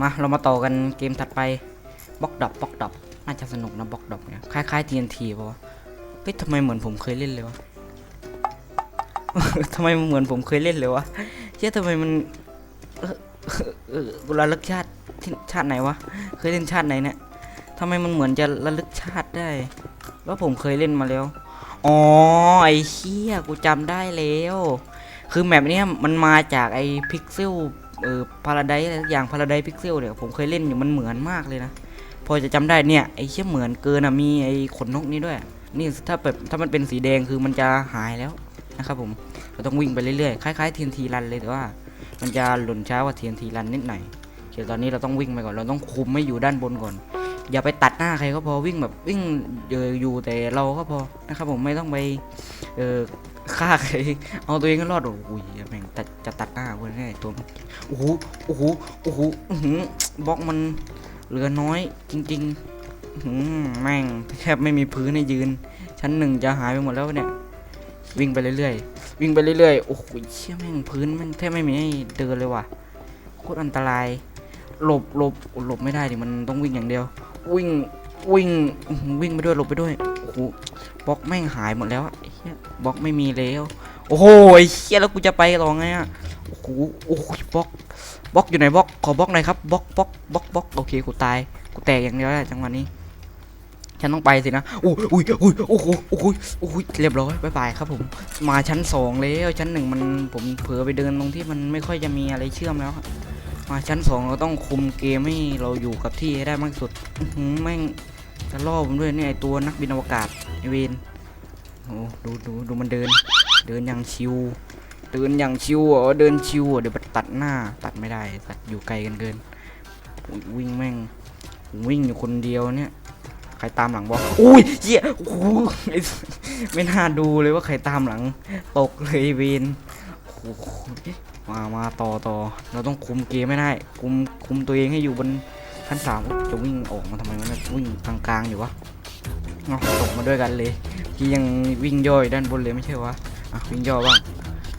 มาเรามาต่อกันเกมถัดไปบล็อกดอปบล็อกดอปน่าจะสนุกนะบล็อกดอปเนี่ยคล้ายๆ TNT ป่าวะเฮ้ยทำไมเหมือนผมเคยเล่นเลยวะทำไมเหมือนผมเคยเล่นเลยวะเชื่อทำไมมันเออเออเออกูระลึกชาติที่ชาติไหนวะเคยเล่นชาติไหนเนี่ยทำไมมันเหมือนจะระลึกชาติได้ว่าผมเคยเล่นมาแล้ว อ๋อ ไอ้เชี่ยกูจำได้แล้ว คือแมปเนี้ยมันมาจากไอ้พิกเซล เออพาราไดอะไรสักอย่างพาราไดพิกเซลเนี่ยผมเคยเล่นอยู่มันเหมือนมากเลยนะ พอจะจำได้เนี่ยไอ้เชี่ยเหมือนเกินอะมีไอ้ขนนกนี้ด้วย นี่ถ้าแบบถ้ามันเป็นสีแดงคือมันจะหายแล้วนะครับผมเราต้องวิ่งไปเรื่อยๆคล้ายๆ TNT รันเลยแต่ว่า มันจะหล่นช้ากว่า TNT รันนิดหน่อยเดี๋ยวตอนนี้เราต้องวิ่งไปก่อนเราต้องคุมไม่อยู่ด้านบนก่อน อย่าไปตัดหน้าใครก็พอวิ่งแบบวิ่งเอออยู่แต่เราก็พอนะครับผมไม่ต้องไปเออ ฆ่าใครเอาตัวเองก็รอดโอ้ยแม่งตัดจะตัดหน้าคนแน่ตัวมันโอ้โหโอ้โหโอ้โหอื้อหือบล็อกมันเหลือน้อยจริงๆหืแม่งแทบไม่มีพื้นให้ยืน ชั้นหนึ่งจะหายไปหมดแล้วเนี่ย วิ่งไปเรื่อยๆ วิ่งไปเรื่อยๆ โอ้โหเชี่ยแม่งพื้นแม่งแทบไม่มีให้เดินเลยว่ะโคตรอันตราย หลบหลบหลบไม่ได้ดิมันต้องวิ่งอย่างเดียว วิ่งวิ่งวิ่งไปด้วยหลบไปด้วยโอ้โหบล็อกแม่งหายหมดแล้ว บล็อกไม่มีแล้ว โอ้โหไอ้เหี้ยแล้วกูจะไปต่อไงอะโอ้โหโอ้โหบล็อกบล็อกอยู่ไหนบล็อกขอบล็อกหน่อยครับบล็อกบล็อกบล็อกบล็อกโอเคกูตายกูแตกอย่างเดียวแหละจังหวะนี้ ฉันต้องไปสินะอุ้ยอุ้ยอุ้ยโอ้โหโอ้โหโอ้โหเรียบร้อยบายบายครับผม มาชั้นสองแล้วชั้นหนึ่งมันผมเผลอไปเดินตรงที่มันไม่ค่อยจะมีอะไรเชื่อมแล้วมาชั้นสองเราต้องคุมเกมให้เราอยู่กับที่ให้ได้มากที่สุดอื้อหือแม่งจะล่อผมด้วยเนี่ยไอตัวนักบินอวกาศไอเวน โอ้ดูดูดูมันเดิน เดินอย่างชิว เดินอย่างชิวเหรอเดินชิวเดี๋ยวตัดหน้าตัดไม่ได้ตัดอยู่ไกลกันเกินวิ่งแม่งวิ่งอยู่คนเดียวเนี่ย ใครตามหลังบอกอุ้ยเหี้ยโอ้โหไอ้ไม่น่าดูเลยว่าใครตามหลัง ตกเลยเวนมามาต่อต่อเราต้องคุมเกมไม่ได้ คุมคุมตัวเองให้อยู่บนชั้นสามจะวิ่งออกมาทำไมวะเนี่ยวิ่งกลางๆอยู่วะเอาตกมาด้วยกันเลย พี่ยังวิ่งย่อยด้านบนเลยไม่ใช่วะอะวิ่งย่อบ้าง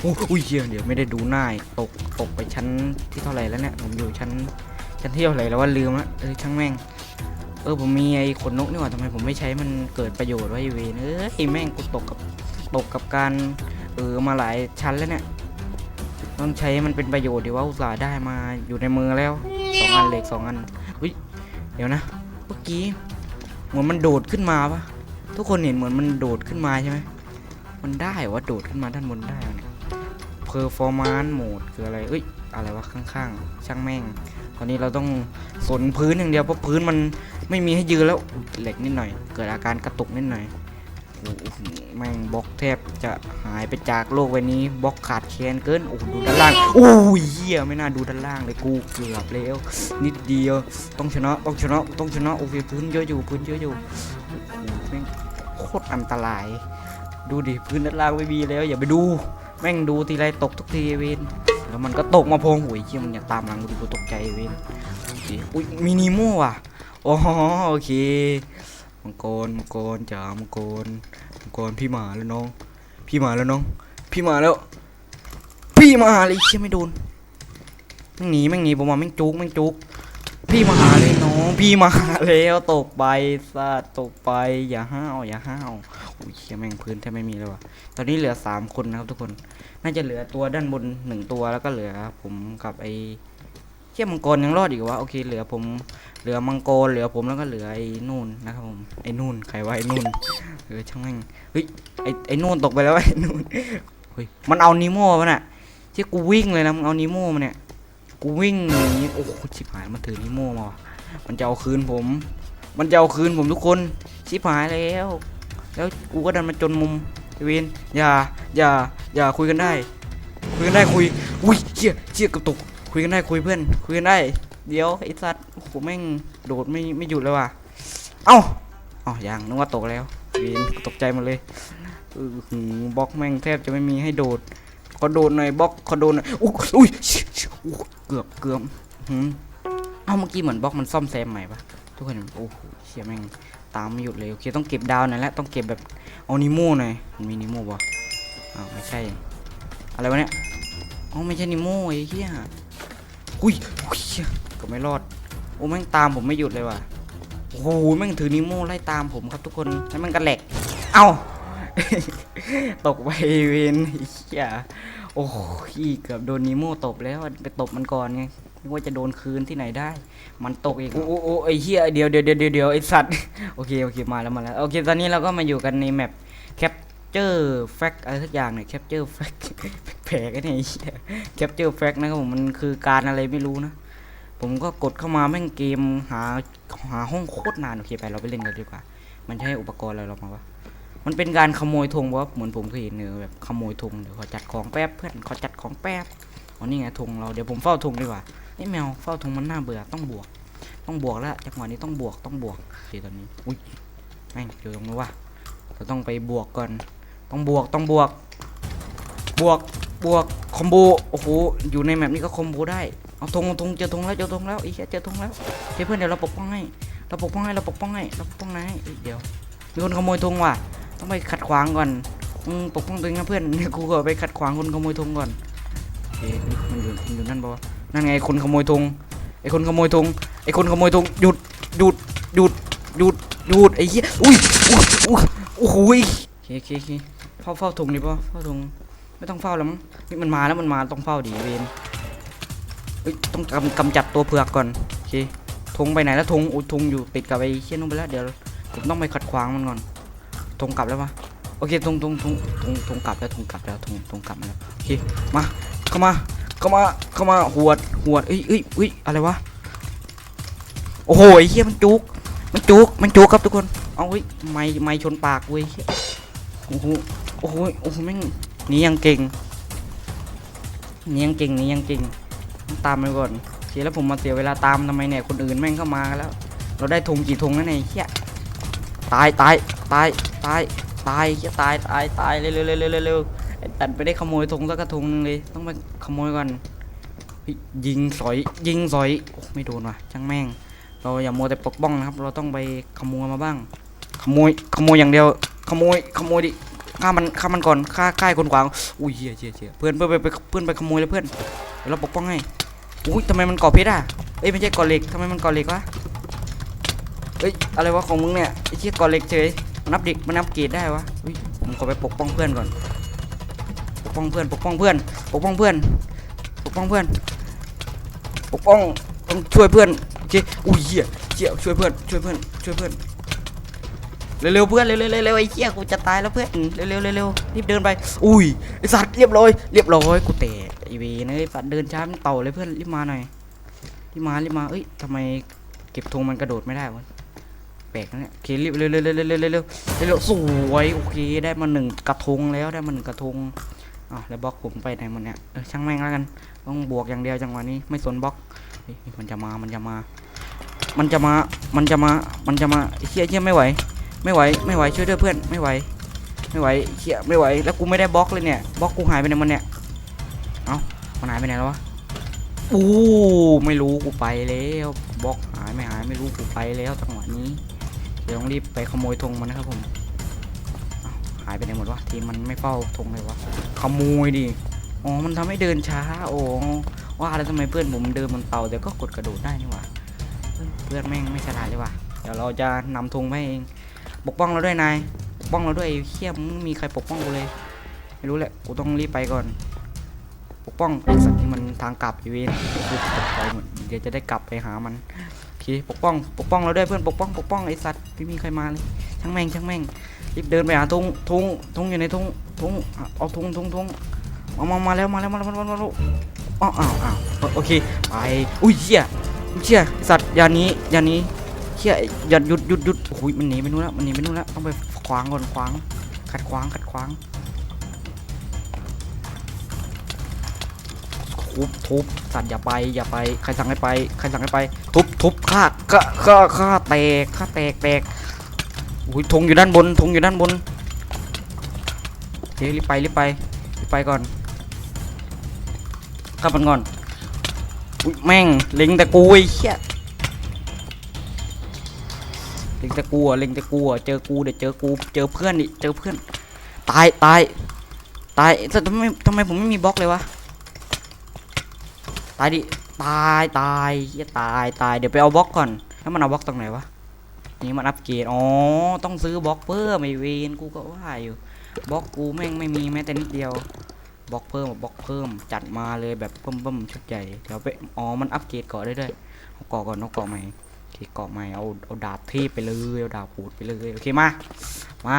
โอ้อุ้ยเหี้ยเดี๋ยวไม่ได้ดูหน้าตกตกไปชั้นที่เท่าไหร่แล้วเนี่ยผมอยู่ชั้นชั้นที่เท่าไหร่แล้วว่าลืมละเออช่างแม่งเออผมมีไอ้ขนนกนี่หว่าทำไมผมไม่ใช้มันเกิดประโยชน์ไว้เวนเอ้แม่งกูตกกับตกกับการเออมาหลายชั้นแล้วเนี่ยต้องใช้มันเป็นประโยชน์ดีว่าอุตส่าห์ได้มาอยู่ในมือแล้วสองอันเหล็กสองอันอุ้ยเดี๋ยวนะเมื่อกี้เหมือนมันโดดขึ้นมาปะ ทุกคนเห็นเหมือนมันโดดขึ้นมาใช่ไหมมันได้เหรอวะโดดขึ้นมาด้านบนได้เนี่ย performance mode คืออะไรเอ้ยอะไรวะข้างๆ ช่างแม่ง ตอนนี้เราต้องสนพื้นอย่างเดียวเพราะพื้นมันไม่มีให้ยืนแล้วเหล็กนิดหน่อย เกิดอาการกระตุกนิดหน่อยโอ้โหแม่งบล็อกแทบจะหายไปจากโลกใบนี้บล็อกขาดแคลนเกินโอ้โหดูด้านล่างโอ้ยเหี้ยไม่น่าดูด้านล่างเลยกูเกือบแล้วนิดเดียวต้องชนะต้องชนะต้องชนะโอเคพื้นเยอะอยู่พื้นเยอะอยู่ โคตรอันตราย ดูดิพื้นด้านล่างไม่มีแล้ว อย่าไปดู แม่งดูทีไรตกทุกทีเวนแล้วมันก็ตกมาพงหวยเชี่ยมันอย่าตามหลังกูดิกูตกใจเวนโอเคอุ้ยมินิโมว่ะอ๋อโอเคมังกรมังกรจ๋ามังกรมังกรพี่หมาแล้วน้อง พี่หมาแล้วน้อง พี่มาแล้ว พี่มาเลยเชี่ยไม่โดนแม่งหนีแม่งหนีผมว่าแม่งจุกแม่งจุก พี่มาหาเลยน้องพี่มาหาแล้วตกไปซาตกไปอย่าห้าวอย่าห้าวโอ้ยเชี่ยแม่งพื้นแทบไม่มีเลยว่ะตอนนี้เหลือสามคนนะครับทุกคน น่าจะเหลือตัวด้านบนหนึ่งตัวแล้วก็เหลือผมกับไอ้เชี่ยมังกรยังรอดอีกวะโอเคเหลือผมเหลือมังกรเหลือผมแล้วก็เหลือไอ้นู่นนะครับผมไอ้นู่นใครว่าไอ้นู่นเออช่างแม่งเฮ้ยไอ้ไอ้นู่นตกไปแล้วไอ้นู่นเฮ้ยมันเอานิโม่มาน่ะที่กูวิ่งเลยนะมึงเอานิโม่มาเนี่ย กูวิ่งหนีโอ้โหชิบหายมันถือนิโม่มา มันจะเอาคืนผม มันจะเอาคืนผมทุกคนชิบหายแล้ว แล้วกูก็ดันมาจนมุมเวนอย่าอย่าอย่าคุยกันได้ คุยกันได้คุยอุ้ยเชี่ยเชี่ยกระตุก คุยกันได้คุยเพื่อน คุยกันได้ เดี๋ยวไอ้สัตว์โอ้โหแม่งโดดไม่ไม่หยุดเลยว่ะเอ้าอ๋อยังนึกว่าตกแล้วเวนตกใจหมดเลยบล็อกแม่งแทบจะไม่มีให้โดด ขอโดดหน่อยบล็อกขอโดดหน่อยอุ๊ยอุ้ยเชี่ยเชี่ยเกือบเกือบหืมเอ้าเมื่อกี้เหมือนบล็อกมันซ่อมแซมใหม่ปะทุกคนโอ้โหเชี่ยแม่งตามไม่หยุดเลยโอเคต้องเก็บดาวหน่อยแล้วต้องเก็บแบบเอานิโม่หน่อยมีนิโม่ปะอ้าวไม่ใช่ อะไรวะเนี่ยอ๋อไม่ใช่นิโม่ไอ้เหี้ยอุ้ยอุ้ยกับกับไม่รอดโอ้แม่งตามผมไม่หยุดเลยว่ะโอ้โหแม่งถือนิโม่ไล่ตามผมครับทุกคนแล้วมันกระแหลกเอ้า ตกไปเวนไอ้เหี้ยโอ้โหเกือบโดนนิโม่ตบแล้วไปตบมันก่อนไงนึกว่าจะโดนคืนที่ไหนได้ มันตกอีกโอ้โอ้ไอ้เหี้ยเดี๋ยวเดี๋ยวเดี๋ยวเดี๋ยวไอ้สัตว์โอเคโอเคมาแล้วมาแล้วโอเคตอนนี้เราก็มาอยู่กันในแมปแคปเจอร์แฟกอะไรสักอย่างเนี่ยแคปเจอร์แฟกแผลกันเนี่ยไอ้เหี้ยแคปเจอร์แฟกนะครับผมมันคือการอะไรไม่รู้นะผมก็กดเข้ามาแม่งเกมหาหาห้องโคตรนานโอเคไปเราไปเล่นกันดีกว่า มันใช้อุปกรณ์อะไรเรามาวะ มันเป็นการขโมยธงวะเหมือนผมเคยเห็นเนอแบบขโมยธงเดี๋ยวขอจัดของแป๊บเพื่อนขอจัดของแป๊บอ๋อนี่ไงธงเราเดี๋ยวผมเฝ้าธงดีกว่าไอ้ยแมวเฝ้าธงมันน่าเบื่อต้องบวก ต้องบวกแล้วจังหวะนี้ต้องบวกต้องบวกโอเคตอนนี้อุ้ยแม่งอยู่ตรงนู้นวะเราต้องไปบวกก่อนต้องบวกต้องบวก บวกบวกคอมโบโอ้โหอยู่ในแมปนี้ก็คอมโบได้เอาธงธงเจอธงแล้วเจอธงแล้วอ้เหี้ยเจอธงแล้วเพื่อนเดี๋ยวเราปกป้องให้เราปกป้องให้เราปกป้องให้เราปกป้องนายเอ้ยเดี๋ยวมีคนขโมยธงว่ะ ต้องไปขัดขวางก่อนมึงปกป้องตัวเองนะเพื่อนกูก็ไปขัดขวางคนขโมยธงก่อนเอ๊ะมันอยู่มันอยู่นั่นปะวนั่นไงคนขโมยธงไอ้คนขโมยธงไอ้คนขโมยธงหยุดหยุดหยุดหยุดหยุดไอ้เหี้ยอุ้ยอุ้ยอุ้ยโอ้โหโอเคโอเคโอเคเฝ้าเฝ้าธงดิป่ะเฝ้าธงไม่ต้องเฝ้าแล้วมั้งเฮ้ยมันมาแล้วมันมาต้องเฝ้าดิเวนเฮ้ยต้องกำกำจัดตัวเผือกก่อนโอเคธงไปไหนแล้วธงอุ้ยธงอยู่ติดกับไอ้เชี่ยนุ่นไปแล้วเดี๋ยวผมต้องไปขัดขวางมันก่อน ธงกลับแล้วปะโอเคธงธงธงธงธงกลับแล้วธงกลับแล้วธงธงกลับมาแล้วโอเคมาเข้ามาเข้ามาเข้ามาหวดหวดเอ้ยเอ้ยเอ้ยอะไรวะโอ้โหไอ้เหี้ยมันจุกมันจุกมันจุกครับทุกคนเอาเฮ้ยไม้ไม้ชนปากเว้ยเหี้ยโอ้โหโอ้โหโอ้โหแม่งนี่ยังเก่งนี่ยังเก่งนี่ยังเก่งตามไปก่อนโอเคแล้วผมมาเสียเวลาตามทำไมเนี่ยคนอื่นแม่งเข้ามาแล้ว เราได้ธงกี่ธงแล้วเนี่ยไอ้เหี้ยตายตายตาย ตาย ตายเหี้ยตาย ตาย ตาย เร็วเร็วเร็วเร็วเร็วเร็วไอ้ตันไปได้ขโมยธงสักกระทงหนึงเลย ต้องไปขโมยก่อน ยิงสอย ยิงสอยโอ้ไม่โดนว่ะ ช่างแม่ง เราอย่ามัวแต่ปกป้องนะครับ เราต้องไปขโมยมาบ้าง ขโมย ขโมยอย่างเดียว ขโมย ขโมยดิ ฆ่ามัน ฆ่ามันก่อน ฆ่าฆ่าไอ้คนขวาง อุ้ยเหี้ยเหี้ยเหี้ยเพื่อนเพื่อนไปไปเพื่อนไปขโมยแล้วเพื่อน เดี๋ยวเราปกป้องให้ อุ้ยทำไมมันก่อเพชรอะ เอ้ยไม่ใช่ก่อเหล็กทำไมมันก่อเหล็กวะเฮ้ยอะไรวะของมึงเนี่ยไอ้เชี่ยก่อเหล็กเฉย มันนับเด็กมันนับเกรดได้วะผมขอไปปกป้องเพื่อนก่อน ปกป้องเพื่อน ปกป้องเพื่อน ปกป้องเพื่อน ปกป้องเพื่อน ปกป้องต้องช่วยเพื่อนโอเคอุ้ยเหี้ยเชี่ยช่วยเพื่อน ช่วยเพื่อน ช่วยเพื่อน เร็วๆเพื่อน เร็วๆเร็วๆไอ้เชี่ยกูจะตายแล้วเพื่อน เร็วๆเร็วๆรีบเดินไป อุ้ยไอ้สัตว์เรียบร้อย เรียบร้อย กูเตะไอ้เวนไอ้สัตว์เดินช้ามันเต่าเลยเพื่อน รีบมาหน่อย รีบมา รีบมา เอ้ยทำไมเก็บธงมันกระโดดไม่ได้วะ ปลกๆเนี่ยเครีบเร็วเร็วเร็วเร็วเร็วเร็วเสวยโอเคได้มาหนึ่งกระทงแล้วได้มาหนึ่งกระทงอ๋อแล้วบล็อกผมไปไหนหมดเนี่ยเออช่างแม่งแล้วกันต้องบวกอย่างเดียวจังหวะนี้ไม่สนบล็อกมันจะมามันจะมา มันจะมามันจะมามันจะมาเชี่ยเชี่ยไม่ไหว ไม่ไหวไม่ไหวช่วยด้วยเพื่อนไม่ไหว ไม่ไหวเชี่ยไม่ไหวแล้วกูไม่ได้บล็อกเลยเนี่ยบล็อกกูหายไปไหนมันเนี่ยเอ้ามันหายไปไหนแล้ววะอู้ไม่รู้กูไปแล้วบล็อกหายไม่หายไม่รู้กูไปแล้วจังหวะนี้ เดี๋ยวต้องรีบไปขโมยธงมันนะครับผมหายไปไหนหมดวะทีมมันไม่เฝ้าธงเลยวะขโมยดิอ๋อมันทำให้เดินช้าโอ้ว่าแล้วทำไมเพื่อนผมเดินบนเตาแต่ก็กดกระโดดได้นี่ว่าเฮ้ยเพื่อนแม่งไม่ฉลาดเลยวะเดี๋ยวเราจะนำธงไปเองปกป้องเราด้วยนายปกป้องเราด้วยไอ้เขี้ยมมีใครปกป้องกูเลย ไม่รู้แหละกูต้องรีบไปก่อน ปกป้องไอ้สัตว์ที่มันทางกลับอีเวนกูตกใจหมดเดี๋ยวจะได้กลับไปหามัน เคปกป้องปกป้องเราด้วยเพื่อนปกป้องปกป้องไอสัตว์ไม่มีใครมาเลยช่างแม่งช่างแม่งรีบเดินไปหาทุงทุงทุงอยู่ในทุงทุงเอาทุงทุงทุงเอามามาแล้วมาแล้วมาแล้วมาแล้วมาแล้วอ้าวอ้าวโอเคไปอุ้ยเชี่ยเชี่ยสัตว์ยานี้ยานี้เชี่ยอย่าหยุดหยุดหยุดโอ้ยมันหนีไปนู่นแล้วมันหนีไปนู่นแล้วต้องไปขวางก่อนขวางขัดขวางขัดขวาง ทุบทุบสัตว์อย่าไปอย่าไปใครสั่งให้ไปใครสั่งให้ไป ทุบทุบฆ่าฆ่าฆ่าฆ่าแตกฆ่าแตกแตกอุ้ยธงอยู่ด้านบนธงอยู่ด้านบนเดี๋ยรีบไปรีบไปรีบไปก่อนขับมันก่อนอุ้ยแม่งเล็งแต่กูไอ้เหี้ยเล็งแต่กูอะเล็งแต่กูอะเจอกูเดี๋ยวเจอกูเจอเพื่อนดิเจอเพื่อนตายตายตายแต่ทำไมทำไมผมไม่มีบล็อกเลยวะ ตายดิ ตายตายเฮียตายตาย เดี๋ยวไปเอาบล็อกก่อนถ้ามันเอาบล็อกตรงไหนวะ นี่มันอัปเกรด อ๋อ ต้องซื้อบล็อกเพิ่มไอเวนกูก็ว่าอยู่ บล็อกกูแม่งไม่มีแม้แต่นิดเดียว บล็อกเพิ่มบล็อกเพิ่ม จัดมาเลยแบบเบิ่มๆชุดใหญ่ เดี๋ยวไป อ๋อ มันอัปเกรดเกาะได้ด้วยเอากาะก่อนเอากาะใหม่โอเคเกาะใหม่ เอา เอาดาบเทพไปเลย เอาดาบปูดไปเลย โอเคมา มา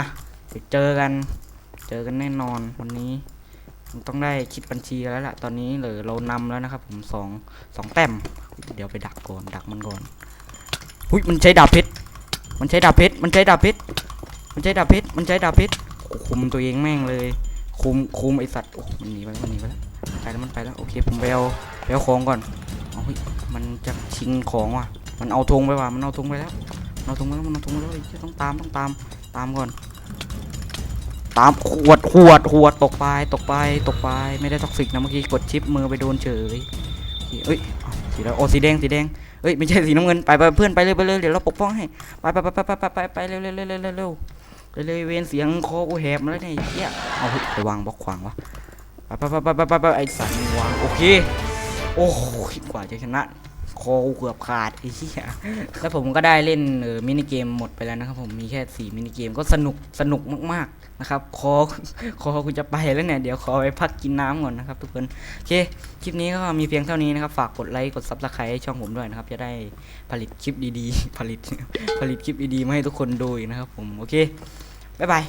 ไปเจอกัน เจอกันแน่นอนวันนี้ ต้องได้คิดบัญชีแล้วล่ะ ตอนนี้เหลือเรานำแล้วนะครับ ผมสองสองแต้ม เดี๋ยวไปดักก่อน ดักมันก่อนหุยมันใช้ดาบเพชร มันใช้ดาบเพชร มันใช้ดาบเพชร มันใช้ดาบเพชร มันใช้ดาบเพชร คุมตัวเองแม่งเลย คุม คุมไอสัตว์ โอ้ มันหนีไปแล้วมันหนีไปแล้วไปแล้วมันไปแล้ว โอเค ผมไปเอาไปเอาของก่อนเอาเฮ้ยมันจะชิงของว่ะ มันเอาธงไปว่ะ มันเอาธงไปแล้ว เอาธงไปแล้ว มันเอาธงไปแล้วเฮ้ยต้องตาม ต้องตาม ตามก่อน ตามขวดขวดขวดตกไปตกไปตกไปไม่ได้ท็อกซิกนะเมื่อกี้กดชิปมือไปโดนเฉยเอ้ยสีแล้วโอ้สีแดงสีแดงเอ้ยไม่ใช่สีน้ำเงินไปไปเพื่อนไปเลยไปเลยเดี๋ยวเราปกป้องให้ไปไปไปไปไปไปไปเร็วเร็วเร็วเร็วเร็วเร็วเวเวนเสียงคอกูแหบมาแล้วเนี่ยไอ้เหี้ยเอาเฮ้ยไปวางบล็อกขวางวะไปไปไปไปไปไปไอสันวางโอเคโอ้โหกว่าจะชนะ คอเกือบขาดไอ้เหี้ยแล้วผมก็ได้เล่นเออมินิเกมหมดไปแล้วนะครับผมมีแค่สี่มินิเกมก็สนุกสนุกมากๆนะครับ คอคอคุณจะไปแล้วเนี่ยเดี๋ยวขอไปพักกินน้ำก่อนนะครับ ทุกคนโอเคคลิปนี้ก็มีเพียงเท่านี้นะครับ ฝากกดไลค์กดซับสไครต์ให้ช่องผมด้วยนะครับ จะได้ผลิตคลิปดีๆ ผลิตผลิตคลิปดีๆมาให้ทุกคนดูนะครับผมโอเคบ๊ายบาย